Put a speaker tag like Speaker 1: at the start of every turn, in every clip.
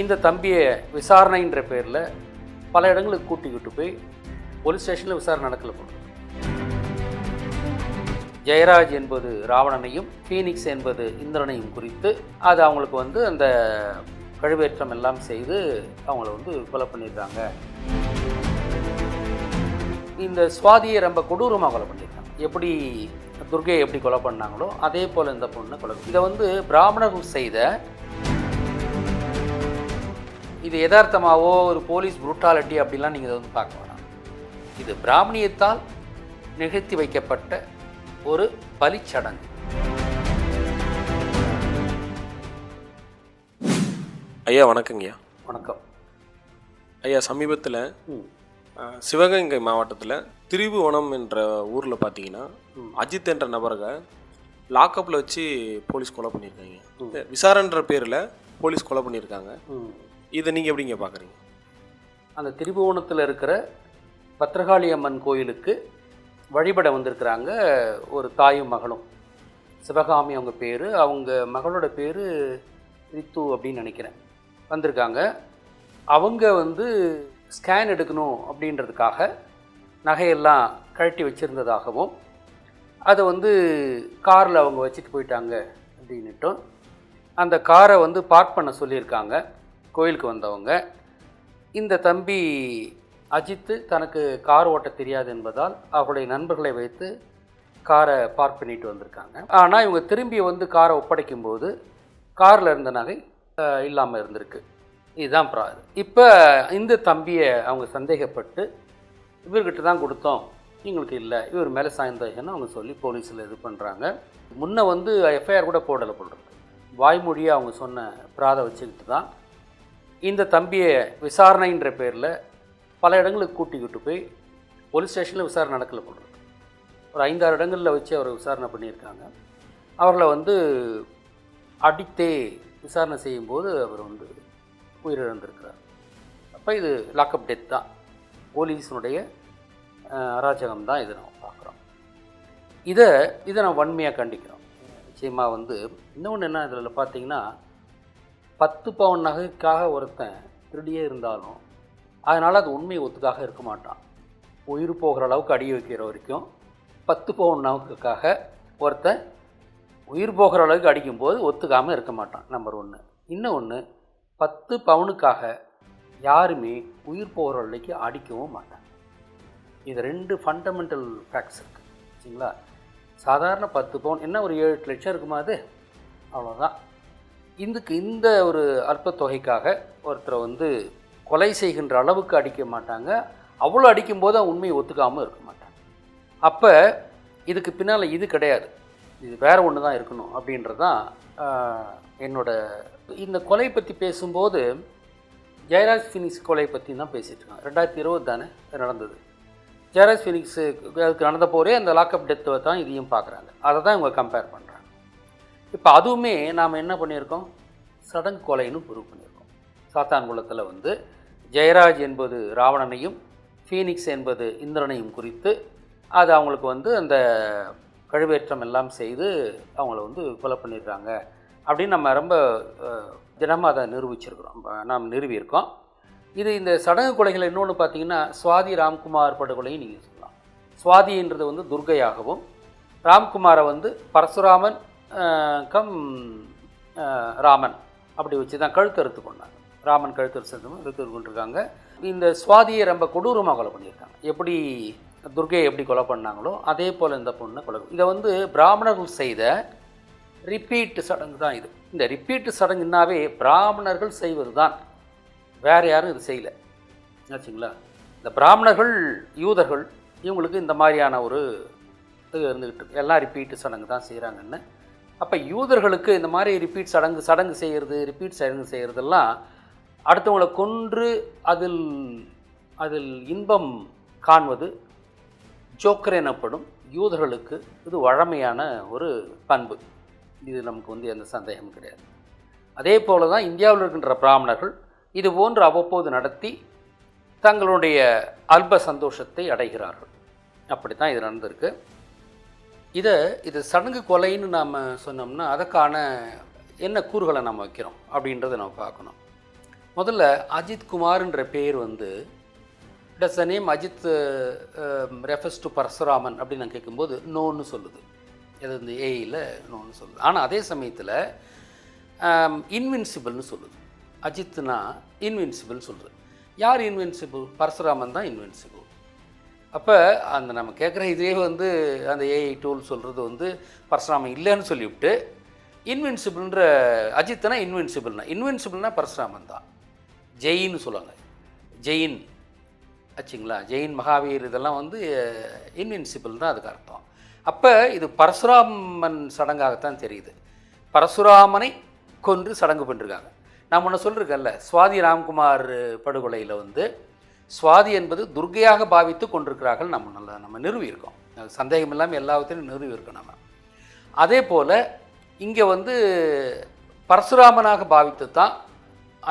Speaker 1: இந்த தம்பியை விசாரணைன்ற பேரில் பல இடங்களுக்கு கூட்டிக்கிட்டு போய் போலீஸ் ஸ்டேஷனில் விசாரணை நடக்கல போல. ஜெயராஜ் என்பது ராவணனையும் ஃபீனிக்ஸ் என்பது இந்திரனையும் குறித்து அது அவங்களுக்கு வந்து அந்த கழுவேற்றம் எல்லாம் செய்து அவங்கள வந்து கொலை பண்ணியிருக்காங்க. இந்த சுவாதியை ரொம்ப கொடூரமாக கொலை பண்ணியிருக்காங்க. எப்படி துர்கையை எப்படி கொலை பண்ணாங்களோ அதே போல் இந்த பொண்ணை கொலை இதை வந்து பிராமணர்கள் செய்த இது யதார்த்தமாவோ ஒரு போலீஸ் புரூட்டாலிட்டி அப்படிலாம் நீங்கள் இதை வந்து பார்க்க வேணாம். இது பிராமணியத்தால் நிகழ்த்தி வைக்கப்பட்ட ஒரு பலிச்சடங்கு
Speaker 2: ஐயா வணக்கங்கய்யா.
Speaker 1: வணக்கம்.
Speaker 2: ஐயா சமீபத்தில் சிவகங்கை மாவட்டத்தில் திரிபுவனம் என்ற ஊரில் பார்த்தீங்கன்னா அஜித் என்ற நபரை லாக்கப்பில் வச்சு போலீஸ் கொலை பண்ணியிருக்காங்க. இந்த விசாரணைன்ற பேரில் போலீஸ் கொலை பண்ணியிருக்காங்க. இதை நீங்கள் எப்படிங்க பார்க்குறீங்க
Speaker 1: அந்த திரிபுவனத்தில் இருக்கிற பத்ரகாளி அம்மன் கோயிலுக்கு வழிபட வந்திருக்கிறாங்க ஒரு தாயும் மகளும். சிவகாமி அவங்க பேர் அவங்க மகளோட பேர் ரித்து அப்படின்னு நினைக்கிறேன். வந்திருக்காங்க. அவங்க வந்து ஸ்கேன் எடுக்கணும் அப்படின்றதுக்காக நகையெல்லாம் கழட்டி வச்சுருந்ததாகவும் அதை வந்து காரில் அவங்க வச்சுட்டு போயிட்டாங்க அப்படின்னுட்டும். அந்த காரை வந்து பார்க் பண்ண சொல்லியிருக்காங்க. கோயிலுக்கு வந்தவங்க. இந்த தம்பி அஜித்து தனக்கு கார் ஓட்ட தெரியாது என்பதால் அவருடைய நண்பர்களை வைத்து காரை பார்க் பண்ணிட்டு வந்திருக்காங்க. ஆனால் இவங்க திரும்பி வந்து காரை ஒப்படைக்கும் போது காரில் இருந்த நகை இல்லாமல் இருந்திருக்கு. இதுதான் ப்ரா இப்போ இந்த தம்பியை அவங்க சந்தேகப்பட்டு இவர்கிட்ட தான் கொடுத்தோம். எங்களுக்கு இல்லை இவர் மேலே சாய்ந்தேன்னு அவங்க சொல்லி போலீஸில் இது பண்ணுறாங்க முன்ன வந்து எஃப்ஐஆர் கூட போடலை போடுறது வாய்மொழியை அவங்க சொன்ன பிராதை வச்சுக்கிட்டு தான் இந்த தம்பியை விசாரணைன்ற பேரில் பல இடங்களுக்கு கூட்டிக்கிட்டு போய் போலீஸ் ஸ்டேஷனில் விசாரணை நடக்கல போடுறது ஒரு ஐந்தாறு இடங்களில் வச்சு அவரை விசாரணை பண்ணியிருக்காங்க. அவர்களை வந்து அடித்தே விசாரணை செய்யும்போது அவர் வந்து உயிரிழந்திருக்கிறார். அப்போ இது லாக்அப் டெத் தான். போலீஸினுடைய அராஜகம் தான் இதை நம்ம பார்க்குறோம். இதை இதை நான் வன்மையாக கண்டிக்கிறோம். நிச்சயமாக வந்து இன்னொன்று என்ன இதில் பார்த்தீங்கன்னா பத்து பவுன் நகைக்காக ஒருத்தன் திருடியே இருந்தாலும் அதனால் அது உண்மை ஒத்துக்காக இருக்க மாட்டான். உயிர் போகிற அளவுக்கு அடி வைக்கிற வரைக்கும் பத்து பவுன் நகைக்காக ஒருத்தன் உயிர் போகிற அளவுக்கு அடிக்கும்போது ஒத்துக்காமல் இருக்க மாட்டான் நம்பர் ஒன்று இன்னொன்று பத்து பவுனுக்காக யாருமே உயிர் போகிற அளவுக்கு அடிக்கவும் மாட்டாங்க இது ரெண்டு ஃபண்டமெண்டல் ஃபேக்ட்ஸ் இருக்குது சரிங்களா? சாதாரண பத்து பவுன் என்ன ஒரு ஏழு எட்டு லட்சம் இருக்குமா அது? அவ்வளோதான் இதுக்கு இந்த ஒரு அல்ப தொகைக்காக ஒருத்தரை வந்து கொலை செய்கின்ற அளவுக்கு அடிக்க மாட்டாங்க. அவ்வளோ அடிக்கும்போது அவன் உண்மையை ஒத்துக்காமல் இருக்க மாட்டாங்க அப்போ இதுக்கு பின்னால் இது கிடையாது. இது வேறு ஒன்று தான் இருக்கணும் அப்படின்றது தான் என்னோட இந்த கொலை பற்றி பேசும்போது ஜெயராஜ் ஃபினிக்ஸ் கொலை பற்றி தான் பேசிகிட்டு இருக்காங்க. ரெண்டாயிரத்தி இருபது தானே நடந்தது. ஜெயராஜ் ஃபினிக்ஸு அதுக்கு நடந்த போரே அந்த லாக்அப் டெத்தை தான் இதையும் பார்க்குறாங்க. அதை தான் இவங்க கம்பேர் பண்ணுறாங்க இப்போ அதுவுமே நாம் என்ன பண்ணியிருக்கோம்? சடங்கு கொலைன்னு ப்ரூவ் பண்ணியிருக்கோம். சாத்தான்குளத்தில் வந்து ஜெயராஜ் என்பது ராவணனையும் ஃபீனிக்ஸ் என்பது இந்திரனையும் குறித்து அது அவங்களுக்கு வந்து அந்த கழுவேற்றம் எல்லாம் செய்து அவங்கள வந்து கொலை பண்ணிடுறாங்க அப்படின்னு நம்ம ரொம்ப தினமாக அதை நிரூபிச்சிருக்கிறோம். நாம் நிறுவியிருக்கோம் இது இந்த சடங்கு கொலைகள் இன்னொன்று பார்த்தீங்கன்னா சுவாதி ராம்குமார் படுகொலையும் நீங்கள் சொல்லலாம். சுவாதின்றது வந்து துர்கையாகவும் ராம்குமாரை வந்து பரசுராமன் கம் ராமன். அப்படி வச்சு தான் கழுத்தறுத்து கொண்டாங்க. ராமன் கழுத்தறுத்து கழுத்தறுத்து கொண்டிருக்காங்க. இந்த சுவாதியை ரொம்ப கொடூரமாக கொலை பண்ணியிருக்காங்க. எப்படி துர்கையை எப்படி கொலை பண்ணாங்களோ அதே போல் இந்த பொண்ணை கொலை இதை வந்து பிராமணர்கள் செய்த ரிப்பீட்டு சடங்கு தான் இது. இந்த ரிப்பீட்டு சடங்குனாவே பிராமணர்கள் செய்வது தான் வேறு யாரும் இது செய்யலை. ஆச்சுங்களா? இந்த பிராமணர்கள் யூதர்கள் இவங்களுக்கு இந்த மாதிரியான ஒரு இது இருந்துக்கிட்டு எல்லாம் ரிப்பீட்டு சடங்கு தான் செய்கிறாங்கன்னு அப்போ யூதர்களுக்கு இந்த மாதிரி ரிப்பீட் சடங்கு சடங்கு செய்கிறது ரிப்பீட் சடங்கு செய்கிறதெல்லாம் அடுத்தவங்களை கொன்று அதில் அதில் இன்பம் காண்பது ஜோக்கர் எனப்படும் யூதர்களுக்கு இது வழமையான ஒரு பண்பு. இது நமக்கு வந்து எந்த சந்தேகமும் கிடையாது. அதே போல தான் இந்தியாவில் இருக்கின்ற பிராமணர்கள் இது போன்று அவ்வப்போது நடத்தி தங்களுடைய அல்ப சந்தோஷத்தை அடைகிறார்கள். அப்படி தான் இது நடந்திருக்கு. இதை இது சடங்கு கொலைன்னு நாம் சொன்னோம்னா அதற்கான என்ன கூறுகளை நம்ம வைக்கிறோம் அப்படின்றத நம்ம பார்க்கணும். முதல்ல அஜித் குமார்ன்ற பேர் வந்து does the name Ajith refers to Parasuraman அப்படின்னு நான் கேட்கும்போது நோன்னு சொல்லுது. இது இந்த ஏயில் நோன்னு சொல்லுது. ஆனால் அதே சமயத்தில் இன்வின்சிபிள்னு சொல்லுது. அஜித்னா இன்வின்சிபிள்னு சொல்லுது. யார் இன்வின்சிபிள் பரசுராமன் தான் இன்வின்சிபிள் அப்போ அந்த நம்ம கேட்குற இதே வந்து அந்த ஏஐ டூல் சொல்கிறது வந்து பரசுராமன் இல்லைன்னு சொல்லிவிட்டு இன்வின்சிபிள்ன்ற அஜித்னா இன்வின்சிபிள்னா இன்வின்சிபிள்னா பரசுராமன் தான். ஜெயின்னு சொல்லுவாங்க. ஜெயின். ஆச்சுங்களா? ஜெயின் மகாவீர் இதெல்லாம் வந்து இன்வின்சிபிள் தான் அதுக்கு அர்த்தம். அப்போ இது பரசுராமன் சடங்காகத்தான் தெரியுது. பரசுராமனை கொன்று சடங்கு பண்ணிருக்காங்க. நான் முன்ன சொல்லியிருக்கேன்ல சுவாதி ராம்குமார் படுகொலையில் வந்து சுவாதி என்பது துர்கையாக பாவித்து கொண்டிருக்கிறார்கள் நம்ம நல்லா நம்ம நிறுவியிருக்கோம் சந்தேகம் இல்லாமல் எல்லாத்திலும் நிறுவியிருக்கோம் நம்ம. அதே போல் இங்கே வந்து பரசுராமனாக பாவித்து தான்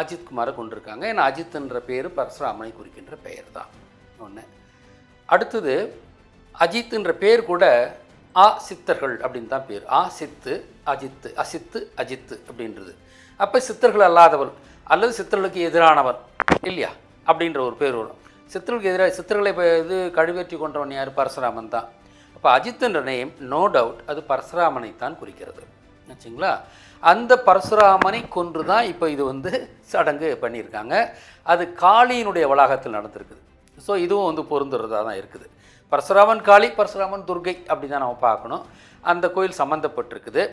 Speaker 1: அஜித் குமாரை கொண்டிருக்காங்க. ஏன்னா அஜித்ன்ற பேர் பரசுராமனை குறிக்கின்ற பெயர் தான். ஒன்று அடுத்தது அஜித்துன்ற பேர் கூட ஆ சித்தர்கள் அப்படின்னு தான் பேர். ஆ சித்து அஜித்து அசித்து அஜித்து அப்படின்றது. அப்போ சித்தர்கள் அல்லாதவர் அல்லது சித்தர்களுக்கு எதிரானவர் இல்லையா? அப்படின்ற ஒரு பேர் வரும். சித்தர்களுக்கு எதிராக சித்தர்களை இப்போ இது கழுவேற்றி கொண்டவன் யார்? பரசுராமன் தான். அப்போ அஜித்துன்ற நேம் நோ டவுட் அது பரசுராமனை தான் குறிக்கிறது. ஆச்சுங்களா? அந்த பரசுராமனை கொன்று தான் இப்போ இது வந்து சடங்கு பண்ணியிருக்காங்க. அது காளியினுடைய வளாகத்தில் நடந்திருக்குது. ஸோ இதுவும் வந்து பொருந்துறதா தான் இருக்குது. பரசுராமன் காளி பரசுராமன் துர்கை அப்படி தான் நம்ம பார்க்கணும். அந்த கோயில் சம்மந்தப்பட்டிருக்குது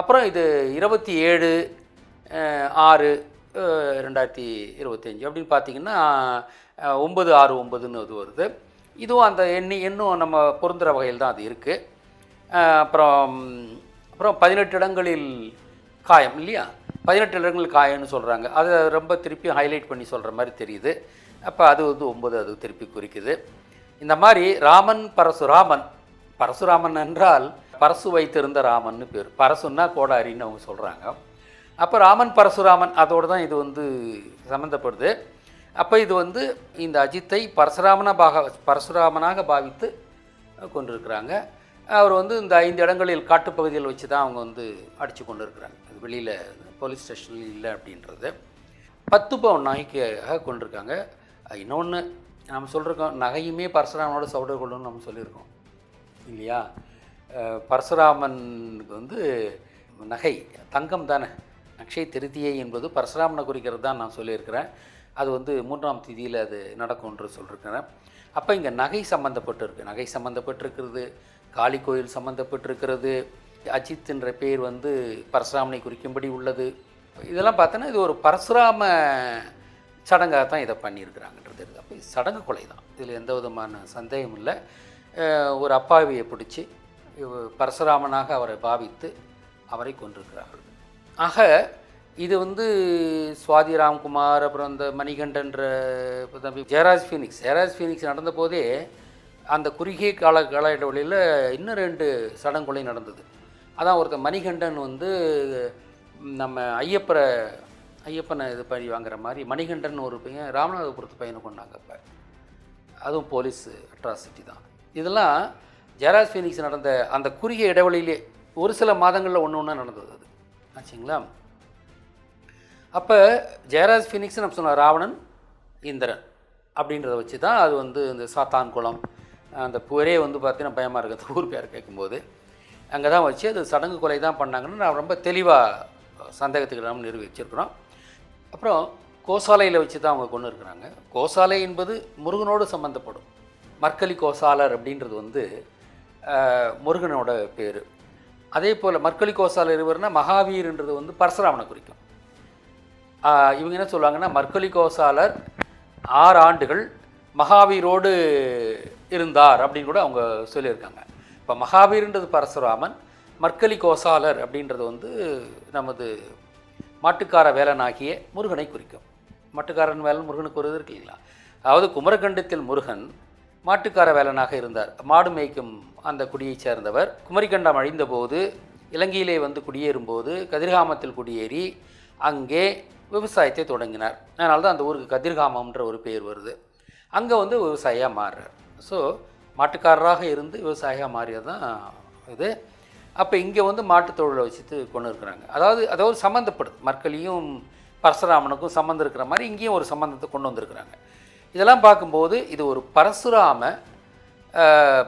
Speaker 1: அப்புறம் இது இருபத்தி ஏழு ஆறு ரெண்டாயிரத்தி இருபத்தஞ்சி அப்படின்னு பார்த்தீங்கன்னா ஒம்பது ஆறு ஒம்பதுன்னு அது வருது. இதுவும் அந்த எண்ணி எண்ணும் நம்ம பொருந்துகிற வகையில் தான் அது இருக்குது அப்புறம் அப்புறம் பதினெட்டு இடங்களில் காயம் இல்லையா? பதினெட்டு இடங்களில் காயம்னு சொல்கிறாங்க அதை ரொம்ப திருப்பி ஹைலைட் பண்ணி சொல்கிற மாதிரி தெரியுது. அப்போ அது வந்து ஒம்பது அது திருப்பி குறிக்குது. இந்த மாதிரி ராமன் பரசுராமன் பரசுராமன் என்றால் பரசு வைத்திருந்த ராமன்னு பேர். பரசுன்னா கோடாரின்னு அவங்க சொல்கிறாங்க அப்போ ராமன் பரசுராமன் அதோடு தான் இது வந்து சம்மந்தப்படுது அப்போ இது வந்து இந்த அஜித்தை பரசுராமனாக பாக பரசுராமனாக பாவித்து கொண்டிருக்கிறாங்க. அவர் வந்து இந்த ஐந்து இடங்களில் காட்டுப்பகுதியில் வச்சு தான் அவங்க வந்து அடித்து கொண்டு இருக்கிறாங்க அது வெளியில் போலீஸ் ஸ்டேஷனில் இல்லை அப்படின்றது. பத்து பவுன் நகைக்காக கொண்டிருக்காங்க. இன்னொன்று நம்ம சொல்லியிருக்கோம் நகையுமே பரசுராமனோட சவுடர் கொள்ளணும்னு நம்ம சொல்லியிருக்கோம். இல்லையா? பரசுராமனுக்கு வந்து நகை தங்கம் தானே. அக்ஷய திருத்தியை என்பது பரசுராமனை குறிக்கிறது தான் நான் சொல்லியிருக்கிறேன். அது வந்து மூன்றாம் தேதியில் அது நடக்கும்ன்று சொல்லியிருக்கிறேன். அப்போ இங்கே நகை சம்மந்தப்பட்டிருக்கு நகை சம்மந்தப்பட்டிருக்கிறது காளி கோயில் சம்மந்தப்பட்டிருக்கிறது அஜித் என்ற பேர் வந்து பரசுராமனை குறிக்கும்படி உள்ளது. இதெல்லாம் பார்த்தோன்னா இது ஒரு பரசுராம சடங்காக தான் இதை பண்ணியிருக்கிறாங்கன்றது இருக்குது. அப்போ இது சடங்கு கொலை தான். இதில் எந்த விதமான சந்தேகம் இல்லை. ஒரு அப்பாவியை பிடிச்சி பரசுராமனாக அவரை பாவித்து அவரை கொண்டிருக்கிறார்கள் ஆக இது வந்து சுவாதி ராம்குமார் அப்புறம் இந்த மணிகண்டன்ற தம்பி ஜெயராஜ் ஃபீனிக்ஸ். ஜெயராஜ் ஃபீனிக்ஸ் நடந்த போதே அந்த குறுகிய கால கால இடைவெளியில் இன்னும் ரெண்டு சடங்கொலை நடந்தது. அதான் ஒருத்தர் மணிகண்டன் வந்து நம்ம ஐயப்பரை ஐயப்பனை இது பண்ணி வாங்குற மாதிரி மணிகண்டன் ஒரு பையன் ராமநாதபுரத்து பையனை கொண்டாங்க இப்போ அதுவும் போலீஸ் அட்ராசிட்டி தான். இதெல்லாம் ஜெயராஜ் ஃபீனிக்ஸ் நடந்த அந்த குறுகிய இடைவெளியிலே ஒரு சில மாதங்களில் ஒன்று ஒன்றா நடந்தது அது. ஆச்சுங்களா? அப்போ ஜெயராஜ் ஃபினிக்ஸ் நம்ம சொன்ன ராவணன் இந்திரன் அப்படின்றத வச்சு தான் அது வந்து இந்த சாத்தான் குளம் அந்த பேரே வந்து பார்த்தீங்கன்னா பயமாக இருக்குது ஊர் பேர் கேட்கும்போது. அங்கே தான் வச்சு அது சடங்கு கொலை தான் பண்ணாங்கன்னு நான் ரொம்ப தெளிவாக சந்தேகத்துக்கு நம்ம நிரூபிச்சிருக்கிறோம். அப்புறம் கோசாலையில் வச்சு தான் அவங்க கொண்டு இருக்கிறாங்க. கோசாலை என்பது முருகனோடு சம்மந்தப்படும் மர்க்கலி கோசாலர் அப்படின்றது வந்து முருகனோட பேர். அதே போல் மர்க்கலி கோசாலர் இருவர்னா மகாவீர்ன்றது வந்து பரசுராமனை குறிக்கும். இவங்க என்ன சொல்லுவாங்கன்னா மர்க்கலி கோசாலர் ஆறு ஆண்டுகள் மகாவீரோடு இருந்தார் அப்படின்னு கூட அவங்க சொல்லியிருக்காங்க. இப்போ மகாவீர்ன்றது பரசுராமன் மர்க்கலி கோசாலர் அப்படின்றது வந்து நமது மாட்டுக்கார வேலனாகிய முருகனை குறிக்கும். மாட்டுக்காரன் வேலன் முருகனுக்கு ஒரு இது இருக்கு இல்லைங்களா? அதாவது குமரகண்டத்தில் முருகன் மாட்டுக்கார வேலனாக இருந்தார். மாடு மேய்க்கும் அந்த குடியைச் சேர்ந்தவர். குமரிக்கண்டம் அழிந்தபோது இலங்கையிலே வந்து குடியேறும்போது கதிர்காமத்தில் குடியேறி அங்கே விவசாயத்தை தொடங்கினார். அதனால தான் அந்த ஊருக்கு கதிர்காமம்ன்ற ஒரு பேர் வருது. அங்கே வந்து விவசாயியாக மாறுறார். ஸோ மாட்டுக்காரராக இருந்து விவசாயியாக மாறியது தான் இது. அப்போ இங்கே வந்து மாட்டுத் தொழிலை வச்சுட்டு கொண்டு இருக்கிறாங்க அதாவது அதாவது சம்மந்தப்படுது மற்களையும் பரசுராமனுக்கும் சம்மந்தம் இருக்கிற மாதிரி இங்கேயும் ஒரு சம்மந்தத்தை கொண்டு வந்திருக்கிறாங்க. இதெல்லாம் பார்க்கும்போது இது ஒரு பரசுராம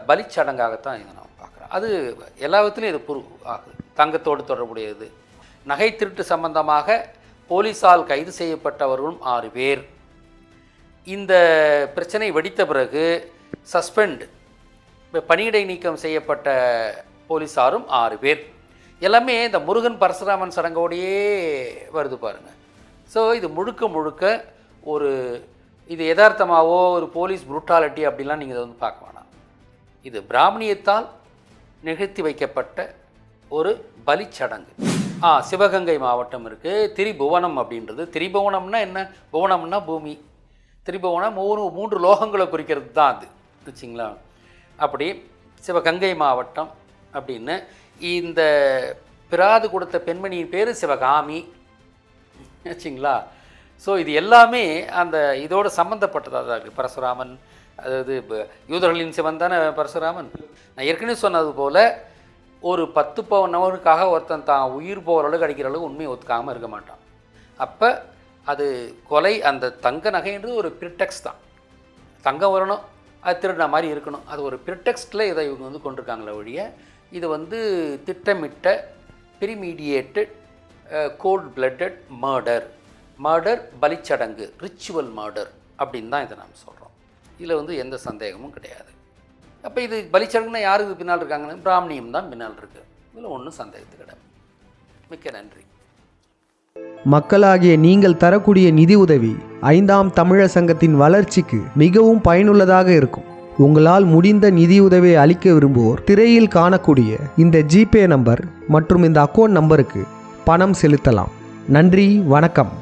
Speaker 1: பலிச்சடங்காகத்தான் இதை நான் பார்க்குறேன் அது எல்லா விதத்துலையும் இது புரு ஆகுது. தங்கத்தோடு தொடர்புடையது. நகை திருட்டு சம்பந்தமாக போலீஸால் கைது செய்யப்பட்டவர்களும் ஆறு பேர். இந்த பிரச்சனை வெடித்த பிறகு சஸ்பெண்ட் பணியிடை நீக்கம் செய்யப்பட்ட போலீஸாரும் ஆறு பேர். எல்லாமே இந்த முருகன் பரசுராமன் சடங்கோடையே வருது பாருங்கள் ஸோ இது முழுக்க முழுக்க ஒரு இது எதார்த்தமாகவோ ஒரு போலீஸ் புரூட்டாலிட்டி அப்படிலாம் நீங்கள் இதை வந்து பார்க்க வேணாம். இது பிராமணியத்தால் நிகழ்த்தி வைக்கப்பட்ட ஒரு பலிச்சடங்கு. ஆ சிவகங்கை மாவட்டம் இருக்குது திரிபுவனம் அப்படின்றது. திரிபுவனம்னா என்ன? புவனம்னா பூமி. திரிபுவனம் மூணு மூன்று லோகங்களை குறிக்கிறது தான் அது. வச்சுங்களா அப்படி சிவகங்கை மாவட்டம் அப்படின்னு இந்த பிராது கொடுத்த பெண்மணியின் பேர் சிவகாமி. வச்சுங்களா ஸோ இது எல்லாமே அந்த இதோட சம்மந்தப்பட்டதாக தான் இருக்குது பரசுராமன் அதாவது இப்போ யூதர்களின் சிவன் தானே பரசுராமன்? நான் ஏற்கனவே சொன்னது போல் ஒரு பத்து பவன் நபருக்காக ஒருத்தன் தான் உயிர் போகிற அளவுக்கு அடிக்கிற அளவுக்கு உண்மையை ஒத்துக்காமல் இருக்க மாட்டான். அப்போ அது கொலை அந்த தங்க நகைன்றது ஒரு பிரிட்டெக்ஸ் தான். தங்கம் வரணும் அது திருடின மாதிரி இருக்கணும். அது ஒரு பிரிட்டெக்ஸ்டில் இதை இவங்க வந்து கொண்டிருக்காங்களே ஒழிய இது வந்து திட்டமிட்ட premeditated cold blooded murder murder பலிச்சடங்கு ritual murder அப்படின்னு தான் இதை நாம் சொல்கிறோம் இதில் வந்து எந்த சந்தேகமும் கிடையாது. அப்போ இது பலிச்சடங்குனா யாருக்கு பின்னால் இருக்காங்கன்னு? பிராமணியம் தான் பின்னால் இருக்குது இதில் ஒன்றும் சந்தேகத்து கிடையாது மிக்க நன்றி.
Speaker 3: மக்களாகிய நீங்கள் தரக்கூடிய நிதி உதவி ஐந்தாம் தமிழர் சங்கத்தின் வளர்ச்சிக்கு மிகவும் பயனுள்ளதாக இருக்கும். உங்களால் முடிந்த நிதியுதவியை அளிக்க விரும்புவோர் திரையில் காணக்கூடிய இந்த ஜிபே நம்பர் மற்றும் இந்த அக்கௌண்ட் நம்பருக்கு பணம் செலுத்தலாம். நன்றி வணக்கம்.